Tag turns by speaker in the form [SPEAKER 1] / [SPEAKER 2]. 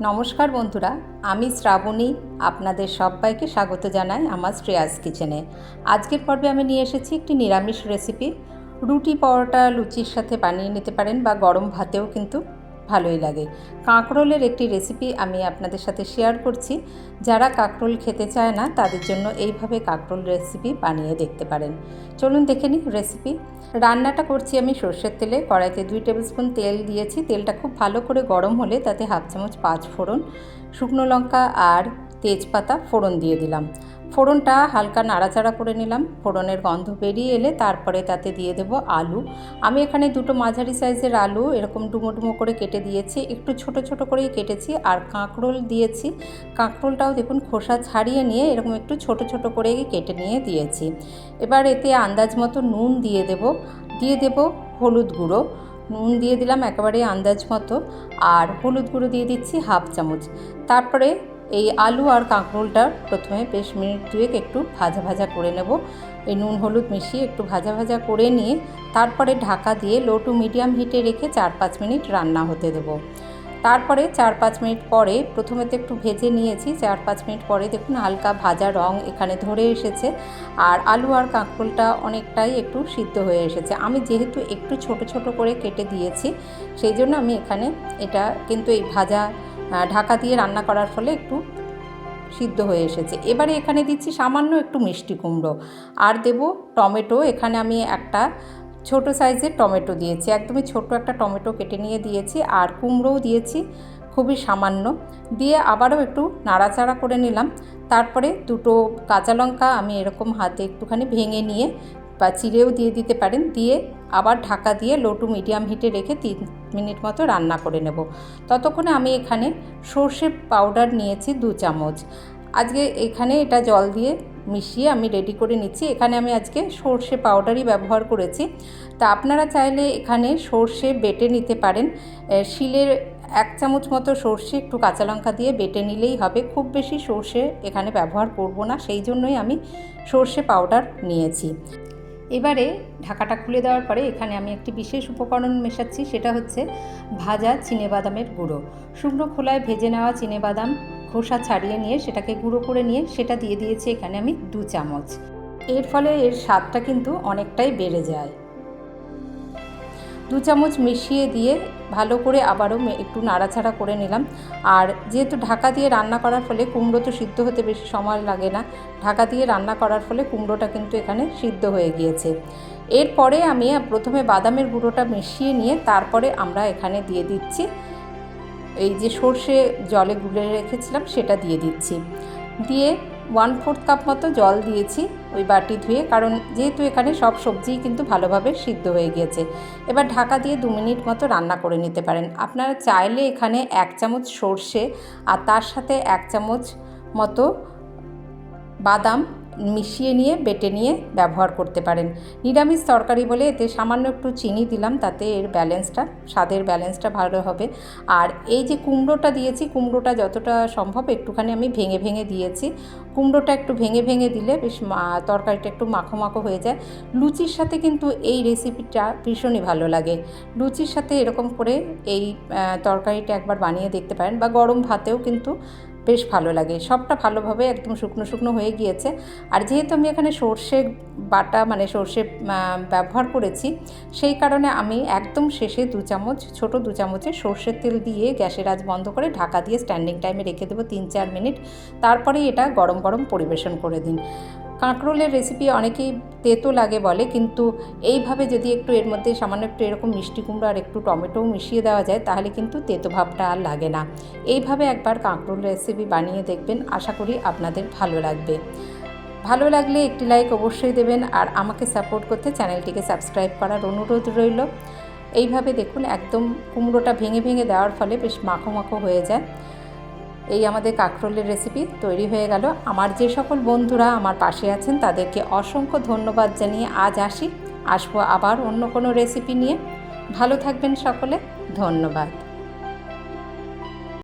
[SPEAKER 1] নমস্কার বন্ধুরা, আমি শ্রাবণী। আপনাদের সবাইকে স্বাগত জানাই আমার শ্রেয়াস কিচেনে। আজকের পর্বে আমি নিয়ে এসেছি একটি নিরামিষ রেসিপি রুটি, পরোটা, লুচির সাথে বানিয়ে নিতে পারেন বা গরম ভাতেও কিন্তু ভালোই লাগে। কাঁকরোলের একটি রেসিপি আমি আপনাদের সাথে শেয়ার করছি। যারা কাঁকরোল খেতে চায় না, তাদের জন্য এইভাবে কাঁকরোল রেসিপি বানিয়ে দেখতে পারেন। চলুন দেখে নিই রেসিপি রান্নাটা করছি আমি সর্ষের তেলে। কড়াইতে দুই টেবিলস্পুন তেল দিয়েছি। তেলটা খুব ভালো করে গরম হলে তাতে হাফ চামচ পাঁচ ফোড়ন, শুকনো লঙ্কা আর তেজপাতা ফোড়ন দিয়ে দিলাম। ফোড়নটা হালকা নাড়াচাড়া করে নিলাম। ফোড়নের গন্ধ বেরিয়ে এলে তারপরে তাতে দিয়ে দেব আলু। আমি এখানে দুটো মাঝারি সাইজের আলু এরকম ডুমো ডুমো করে কেটে দিয়েছি। একটু ছোট ছোট করেই কেটেছি আর কাঁকরোল দিয়েছি। কাঁকরোলটাও দেখুন খোসা ছাড়িয়ে নিয়ে এরকম একটু ছোট ছোট করে কেটে নিয়ে দিয়েছি। এবার এতে আন্দাজ মতো নুন দিয়ে দেব। দিয়ে দেব হলুদ গুঁড়ো। নুন দিয়ে দিলাম একেবারে আন্দাজ মতো। আর হলুদ গুঁড়ো দিয়ে দিচ্ছি হাফ চামচ। তারপরে এই আলু আর কাঁকরোলটা প্রথমে বেশ মিনিট দুয়েক একটু ভাজা ভাজা করে নেব। এই নুন হলুদ মিশিয়ে একটু ভাজা ভাজা করে নিয়ে তারপরে ঢাকা দিয়ে লো টু মিডিয়াম হিটে রেখে চার পাঁচ মিনিট রান্না হতে দেবো। তারপরে চার পাঁচ মিনিট পরে প্রথমে তো একটু ভেজে নিয়েছি। চার পাঁচ মিনিট পরে দেখুন হালকা ভাজা রং এখানে ধরে এসেছে। আর আলু আর কাঁকরোলটা অনেকটাই একটু সিদ্ধ হয়ে এসেছে। আমি যেহেতু একটু ছোট ছোট করে কেটে দিয়েছি, সেই জন্য আমি এখানে এটা কিন্তু এই ভাজা ঢাকা দিয়ে রান্না করার ফলে একটু সিদ্ধ হয়ে এসেছে। এবারে এখানে দিচ্ছি সামান্য একটু মিষ্টি কুমড়ো। আর দেব টমেটো। এখানে আমি একটা ছোট সাইজের টমেটো দিয়েছি। একদমই ছোট একটা টমেটো কেটে নিয়ে দিয়েছি। আর কুমড়োও দিয়েছি খুবই সামান্য। দিয়ে আবারও একটু নাড়াচাড়া করে নিলাম। তারপরে দুটো কাঁচা লঙ্কা আমি এরকম হাতে একটুখানি ভেঙে নিয়ে বা চিড়েও দিয়ে দিতে পারেন, দিয়ে আবার ঢাকা দিয়ে লো টু মিডিয়াম হিটে রেখে তিন মিনিট মতো রান্না করে নেব। ততক্ষণে আমি এখানে সর্ষে পাউডার নিয়েছি দু চামচ। আজকে এখানে এটা জল দিয়ে মিশিয়ে আমি রেডি করে নিচ্ছি। এখানে আমি আজকে সর্ষে পাউডারই ব্যবহার করেছি। তা আপনারা চাইলে এখানে সর্ষে বেটে নিতে পারেন। শিলের এক চামচ মতো সর্ষে একটু কাঁচা লঙ্কা দিয়ে বেটে নিলেই হবে। খুব বেশি সর্ষে এখানে ব্যবহার করব না। সেই জন্যই আমি সর্ষে পাউডার নিয়েছি। এবারে ঢাকাটা খুলে দেওয়ার পরে এখানে আমি একটি বিশেষ উপকরণ মেশাচ্ছি, সেটা হচ্ছে ভাজা চিনেবাদামের গুঁড়ো। শুকনো খোলায় ভেজে নেওয়া চিনেবাদাম খোসা ছাড়িয়ে নিয়ে সেটাকে গুঁড়ো করে নিয়ে সেটা দিয়ে দিয়েছি এখানে আমি দু চামচ। এর ফলে এর স্বাদটা কিন্তু অনেকটাই বেড়ে যায়। দু চামচ মিশিয়ে দিয়ে ভালো করে আবারও একটু নাড়াচাড়া করে নিলাম। আর যেহেতু ঢাকা দিয়ে রান্না করার ফলে কুমড়ো তো সিদ্ধ হতে বেশি সময় লাগে না, ঢাকা দিয়ে রান্না করার ফলে কুমড়োটা কিন্তু এখানে সিদ্ধ হয়ে গিয়েছে। এরপরে আমি প্রথমে বাদামের গুঁড়োটা মিশিয়ে নিয়ে তারপরে আমরা এখানে দিয়ে দিচ্ছি, এই যে সর্ষে জলে গুলে রেখেছিলাম সেটা দিয়ে দিচ্ছি। দিয়ে ওয়ান ফোর্থ কাপ মতো জল দিয়েছি ওই বাটি ধুয়ে, কারণ যেহেতু এখানে সব সবজিই কিন্তু ভালোভাবে সিদ্ধ হয়ে গিয়েছে। এবার ঢাকা দিয়ে দু মিনিট মতো রান্না করে নিতে পারেন। আপনারা চাইলে এখানে এক চামচ সর্ষে আর তার সাথে এক চামচ মতো বাদাম মিশিয়ে নিয়ে, বেটে নিয়ে ব্যবহার করতে পারেন। নিরামিষ তরকারি বলে এতে সামান্য একটু চিনি দিলাম, তাতে এর ব্যালেন্সটা, স্বাদের ব্যালেন্সটা ভালো হবে। আর এই যে কুমড়োটা দিয়েছি, কুমড়োটা যতটা সম্ভব একটুখানি আমি ভেঙে ভেঙে দিয়েছি। কুমড়োটা একটু ভেঙে ভেঙে দিলে বেশ তরকারিটা একটু মাখো মাখো হয়ে যায়। লুচির সাথে কিন্তু এই রেসিপিটা ভীষণই ভালো লাগে। লুচির সাথে এরকম করে এই তরকারিটা একবার বানিয়ে দেখতে পারেন। বা গরম ভাতেও কিন্তু বেশ ভালো লাগে। সবটা ভালোভাবে একদম শুকনো শুকনো হয়ে গিয়েছে। আর যেহেতু আমি এখানে সর্ষে বাটা মানে সর্ষে ব্যবহার করেছি, সেই কারণে আমি একদম শেষে দু চামচ, ছোটো দু চামচে সর্ষের তেল দিয়ে গ্যাসের আজ বন্ধ করে ঢাকা দিয়ে স্ট্যান্ডিং টাইমে রেখে দেবো তিন চার মিনিট। তারপরে এটা গরম গরম পরিবেশন করে দিন। কাঁকরোলের রেসিপি অনেকেই তেতো লাগে বলে, কিন্তু এইভাবে যদি একটু এর মধ্যে সামান্য একটু এরকম মিষ্টি কুমড়ো আর একটু টমেটোও মিশিয়ে দেওয়া যায়, তাহলে কিন্তু তেতো ভাবটা আর লাগে না। এইভাবে একবার কাঁকরোল রেসিপি বানিয়ে দেখবেন, আশা করি আপনাদের ভালো লাগবে। ভালো লাগলে একটি লাইক অবশ্যই দেবেন, আর আমাকে সাপোর্ট করতে চ্যানেলটিকে সাবস্ক্রাইব করার অনুরোধ রইল। এইভাবে দেখুন, একদম কুমড়োটা ভেঙে ভেঙে দেওয়ার ফলে বেশ মাখো মাখো হয়ে যায়। এই আমাদের কাঁকরোলের রেসিপি তৈরি হয়ে গেল। আমার যে সকল বন্ধুরা আমার পাশে আছেন, তাদেরকে অসংখ্য ধন্যবাদ জানিয়ে আজ আসি। আসব আবার অন্য কোনো রেসিপি নিয়ে। ভালো থাকবেন সকলে। ধন্যবাদ।